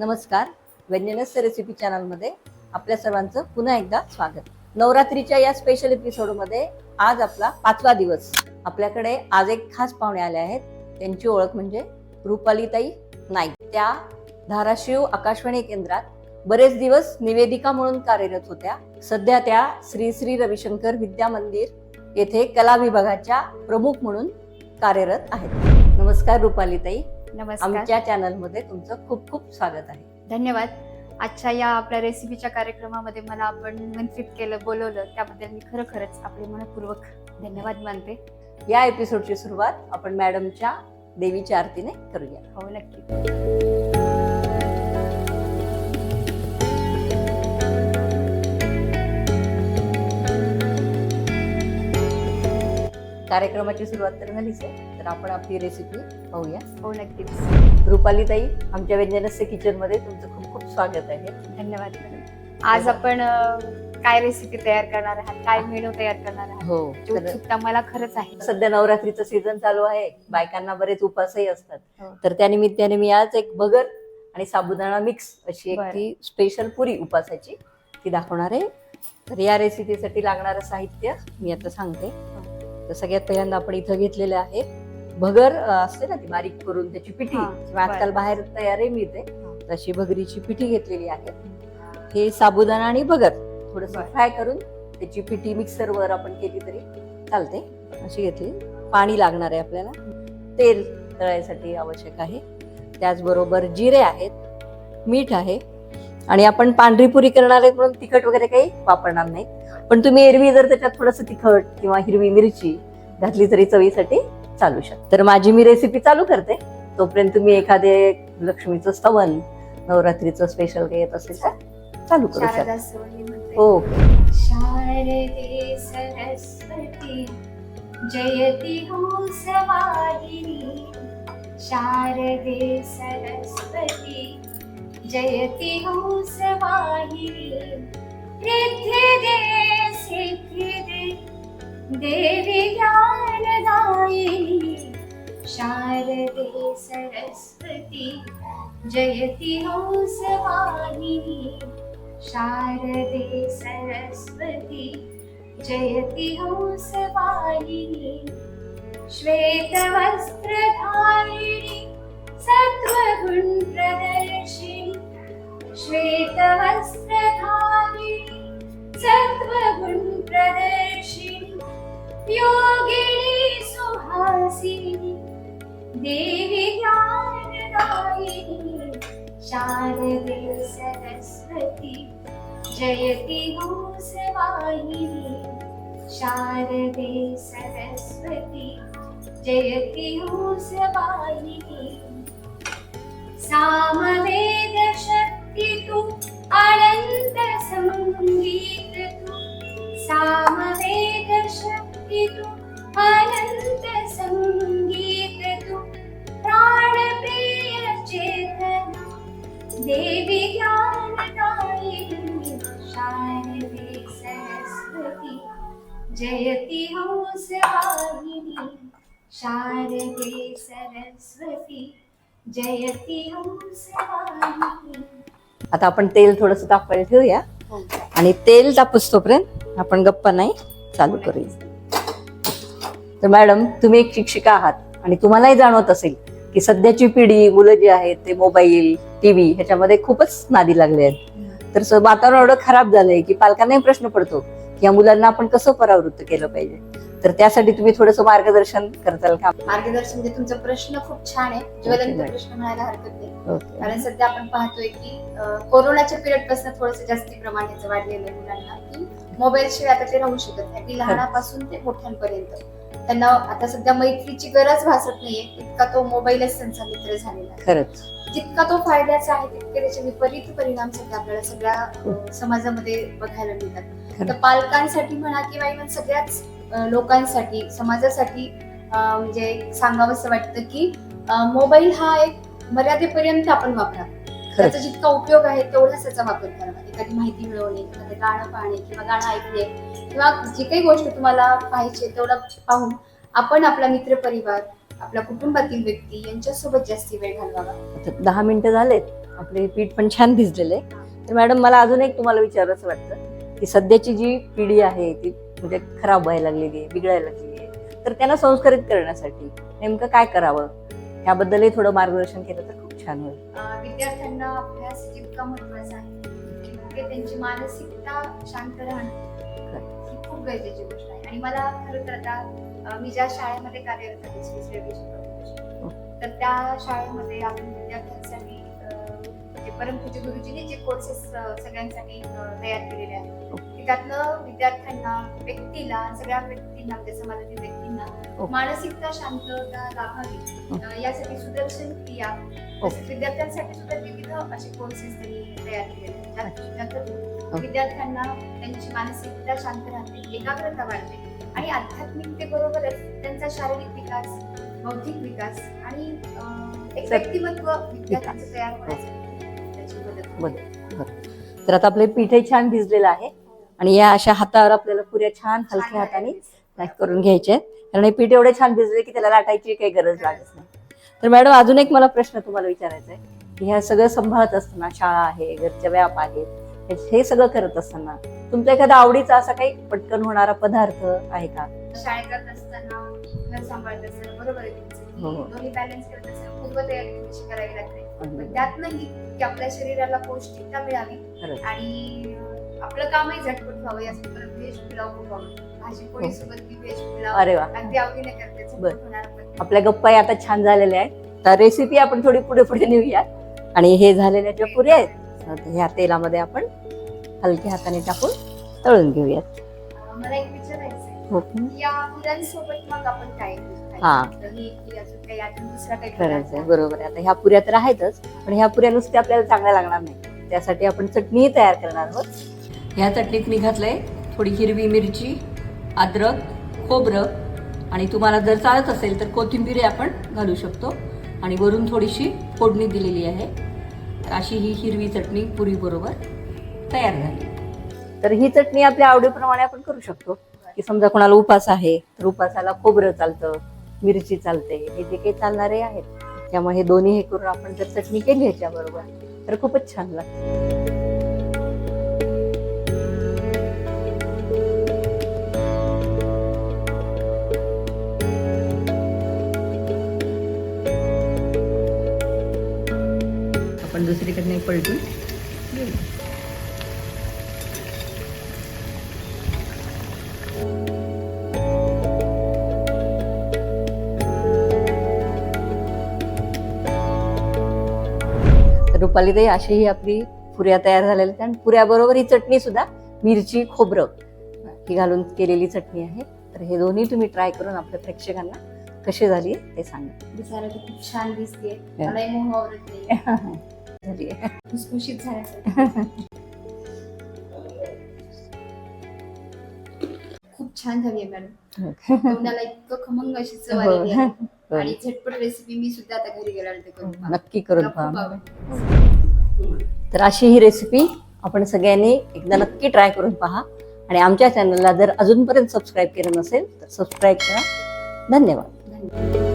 नमस्कार. व्यंजनस रेसिपी चॅनलमध्ये आपल्या सर्वांचं पुन्हा एकदा स्वागत. नवरात्रीच्या या स्पेशल एपिसोडमध्ये आज आपला पाचवा दिवस. आपल्याकडे आज एक खास पाहुणे आले आहेत. त्यांची ओळख म्हणजे रुपालीताई नाईक. त्या धाराशिव आकाशवाणी केंद्रात बरेच दिवस निवेदिका म्हणून कार्यरत होत्या. सध्या त्या श्री श्री रविशंकर विद्या मंदिर येथे कला विभागाच्या प्रमुख म्हणून कार्यरत आहेत. नमस्कार रुपालीताई. नमस्कार. आमच्या चॅनलमध्ये तुमचं खूप खूप स्वागत आहे. धन्यवाद. आजच्या या आपल्या रेसिपीच्या कार्यक्रमामध्ये मला आपण निमंत्रित केलं बोलवलं त्याबद्दल मी खरोखरच आपले मनपूर्वक धन्यवाद मानते. या एपिसोडची सुरुवात आपण मॅडमच्या देवीच्या आरतीने करूया. हो नक्की. कार्यक्रमाची सुरुवात तर झालीच आहे. तर आपण आपली रेसिपी पाहूया. हो नक्कीच. रुपालीताई आमच्या व्यंजनस्य किचनमध्ये तुमचं खूप खूप स्वागत आहे. धन्यवाद मॅडम. आज आपण काय रेसिपी तयार करणार आहात? काय मेनू तयार करणार आहात? हो उत्सुकता मला खरंच आहे. सध्या नवरात्रीचं सीझन चालू आहे. बायकांना बरेच उपासही असतात. हो. तर त्या निमित्ताने मी आज एक बगर आणि साबुदाणा मिक्स अशी एक. ती स्पेशल पुरी उपासाची ती दाखवणार आहे. तर या रेसिपीसाठी लागणारं साहित्य मी आता सांगते. तर सगळ्यात पहिल्यांदा आपण इथं घेतलेले आहे भगर असते ना ती बारीक करून त्याची पिठी किंवा आजकाल. बाहेर तयारही मिळते. तशी भगरीची पिठी घेतलेली आहे. हे साबुदाणा आणि भगर थोडस. फ्राय करून त्याची पिठी मिक्सरवर आपण केली तरी चालते. अशी घेतली. पाणी लागणार आहे आपल्याला. तेल तळायसाठी आवश्यक आहे. त्याचबरोबर जिरे आहेत मीठ आहे. आणि आपण पांढरी पुरी करणार आहे म्हणून तिखट वगैरे काही वापरणार नाही. पण तुम्ही एरवी जर त्याच्यात थोडस तिखट किंवा हिरवी मिरची घातली तरी चवीसाठी चालू शकते. तर माझी मी रेसिपी चालू करते. तोपर्यंत तुम्ही एखादे लक्ष्मीचं स्तवन नवरात्रीचं स्पेशल काही येत असेल तर चालू करू शकता. हो. शारदे सरस्वती जयति हंसवाहिनी शारदे सरस्वती जयति हंसवाहिनी रिद्धिदे सिद्धिदे देवी ज्ञानदायिनी शारदे सरस्वती जयति हंसवाहिनी शारदे सरस्वती जयति हंसवाहिनी श्वेतवस्त्रधारिणि सत्त्वगुणप्रदर्शिनि जयति हंसवाहिनी शारदे सरस्वती। जयति हंसवाहिनी सामवेद शक्ति तु अनन्त सङ्गीत तु सामवेद शक्ति तु अनन्त सरस्वती जयति हंसवाहिनी शारदे सरस्वती जयति हंसवाहिनी। आता आपण तेल थोडस तापायला ठेवूया. आणि तेल तापूस तोपर्यंत आपण गप्पा नाही चालू करूया. तर मॅडम तुम्ही एक शिक्षिका आहात आणि तुम्हालाही जाणवत असेल की सध्याची पिढी मुलं जी आहेत ते मोबाईल टीव्ही ह्याच्यामध्ये खूपच नादी लागले आहेत. तर वातावरण एवढं खराब झालंय की पालकांनाही प्रश्न पडतो की या मुलांना आपण कसं परावृत्त केलं पाहिजे? तर त्यासाठी तुम्ही थोडंसं मार्गदर्शन करताल का? मार्गदर्शन म्हणजे तुमचा प्रश्न खूप छान आहे. ज्वलंत. प्रश्न म्हणायला हरकत नाही. कारण सध्या आपण पाहतोय की कोरोनाच्या पिरियडपासून थोडंसं जास्ती प्रमाण ह्याचं वाढलेलं मुलांना की मोबाईल शिवाय आता ते राहू शकत नाही. अगदी लहानापासून ते मोठ्यांपर्यंत. त्यांना आता सध्या मैत्रीची गरज भासत नाहीये इतका तो मोबाईलच त्यांचा मित्र झालेला आहे. खरंच. जितका तो फायद्याचा आहे तितके त्याचे विपरीत परिणाम सध्या आपल्याला सगळ्या समाजामध्ये बघायला मिळतात. तर पालकांसाठी म्हणा किंवा इव्हन सगळ्याच लोकांसाठी समाजासाठी म्हणजे सांगावंसं वाटतं की मोबाईल हा एक मर्यादेपर्यंत आपण वापरा. त्याचा जितका उपयोग आहे तेवढाच त्याचा वापर करावा एखादी माहिती मिळवणे एखादं गाणं पाहणे किंवा गाणं ऐकणे. किंवा जी काही गोष्ट तुम्हाला पाहिजे तेवढं पाहून आपण आपला मित्रपरिवार आपल्या कुटुंबातील व्यक्ती यांच्यासोबत जास्ती वेळ घालवावा. दहा मिनिटं झालेत. आपले पीठ पण छान भिजलेलं तर मॅडम मला अजून एक तुम्हाला विचारायचं वाटतं की सध्याची जी पिढी आहे ती म्हणजे खराब व्हायला लागलेली आहे बिघडायला लागलेली आहे. तर त्यांना संस्कारित करण्यासाठी नेमकं काय करावं? ह्याबद्दलही थोडं मार्गदर्शन केलं तर खूप छान होईल. विद्यार्थ्यांना अभ्यास जितका महत्त्वाचा आहे त्यांची मानसिकता शांत राहणं. खूप गरजेची गोष्ट आहे आणि मला खरं तर आता मी ज्या शाळेमध्ये कार्यरत आहे हो. तर त्या शाळेमध्ये आपण विद्यार्थ्यांसाठी अं, जे परमपूज्य गुरुजींनी जे कोर्सेस सगळ्यांसाठी तयार केलेले आहेत त्यातनं विद्यार्थ्यांना व्यक्तीला सगळ्या व्यक्तींना म्हणजे समाजातील व्यक्तींना. मानसिकता शांतता लाभावी यासाठी सुदर्शन क्रिया. तसेच विद्यार्थ्यांसाठी सुद्धा विविध असे कोर्सेस त्यांनी तयार केलेले आहेत ज्यात- ज्यातून हो. विद्यार्थ्यांना त्यांची मानसिकता शांत राहते एकाग्रता वाढते आणि आध्यात्मिकतेबरोबरच त्यांचा शारीरिक विकास बौद्धिक विकास आणि अं, एक व्यक्तिमत्व विद्यार्थ्यांचं तयार होण्यासाठी त्याची मदत होते. बरं. तर आता आपले पीठही छान भिजलेलं आहे आणि या अशा हातावर आपल्याला पुऱ्या छान हलक्या हाताने. पॅक करून घ्यायचे आहेत कारण हे पीठ एवढे छान भिजले की त्याला लाटायची काही गरज लागत नाही तर मॅडम अजून एक मला प्रश्न तुम्हाला विचारायचा आहे की ह्या सगळं सांभाळत असताना शाळा आहे घरच्या व्याप आहेत हे- सगळं करत असताना तुमचा एखादा आवडीचा असा काही पटकन होणारा पदार्थ आहे का शाळेत जात असताना घर सांभाळत असताना बरोबर आहे तुमचं की. दोन्ही बॅलन्स करत असताना पूर्वतयारी थोडीशी करावी लागते अगदी. पण त्यातनंही की आपल्या शरीराला पौष्टिकता मिळावी खरंच. आणि आपलं कामही झटपट व्हावं यासाठी व्हेज पुलाव खूप आवडतो भाजी पोळी हो. सोबत व्हेज पुलाव अरे वा अगदी आवडीने करते झटपट बरं. होणारा पद्धत. आपल्या गप्पाही आता छान झालेल्या आहेत तर रेसिपी आपण थोडी पुढे पुढे नेऊया आणि हे झालेल्या ज्या पुऱ्या आहेत तर ह्या तेलामध्ये आपण हलक्या हाताने टाकून तळून घेऊयात अं, मला एक विचारायचं आहे हो या पुऱ्यांसोबत मग आपण काय खायचं? हा. दही की अजून काही अजून दुसरा काही खरंच? आहे बरोबर आहे आता ह्या पुऱ्या तर आहेतच पण ह्या पुऱ्या नुसत्या आपल्याला चांगल्या लागणार नाही त्यासाठी आपण चटणी तयार करणार आहोत ह्या चटणीत मी घातलं आहे थोडी हिरवी मिरची अद्रक खोबरं आणि तुम्हाला जर चालत असेल तर कोथिंबीर आपण घालू शकतो. आणि वरून थोडीशी फोडणी दिलेली आहे. तर अशी ही हिरवी चटणी पुरीबरोबर तयार झाली. तर ही चटणी आपल्या आवडीप्रमाणे आपण करू शकतो. की समजा कोणाला उपास आहे तर उपासाला खोबरं चालतं मिरची चालते हे जे काही चालणारे आहेत. त्यामुळे हे दोन्ही हे करून आपण जर चटणी केली ह्याच्याबरोबर तर खूपच छान लागते. आपण दुसरीकडे पलटून घेऊ. तर रुपाली ताई अशी ही आपली पुऱ्या तयार झालेल्या आहेत. आणि पुऱ्याबरोबर ही चटणी सुद्धा मिरची खोबरं ही घालून केलेली चटणी आहे. तर हे दोन्ही तुम्ही ट्राय करून आपल्या प्रेक्षकांना कशी झाली ते सांगा. दिसायला खूप छान दिसते झाली खूप छान झाली आहे मॅडम. तोंडाला इतकं खमंग अशी चव हो. आलेली आहे. आणि झटपट रेसिपी मी सुद्धा आता घरी करून पाहते. नक्की करून पहा. तर अशी ही रेसिपी आपण सगळ्यांनी एकदा नक्की ट्राय करून पहा. आणि आमच्या चॅनलला जर अजूनपर्यंत सबस्क्राईब केलं नसेल तर सबस्क्राईब करा. धन्यवाद. धन्यवाद.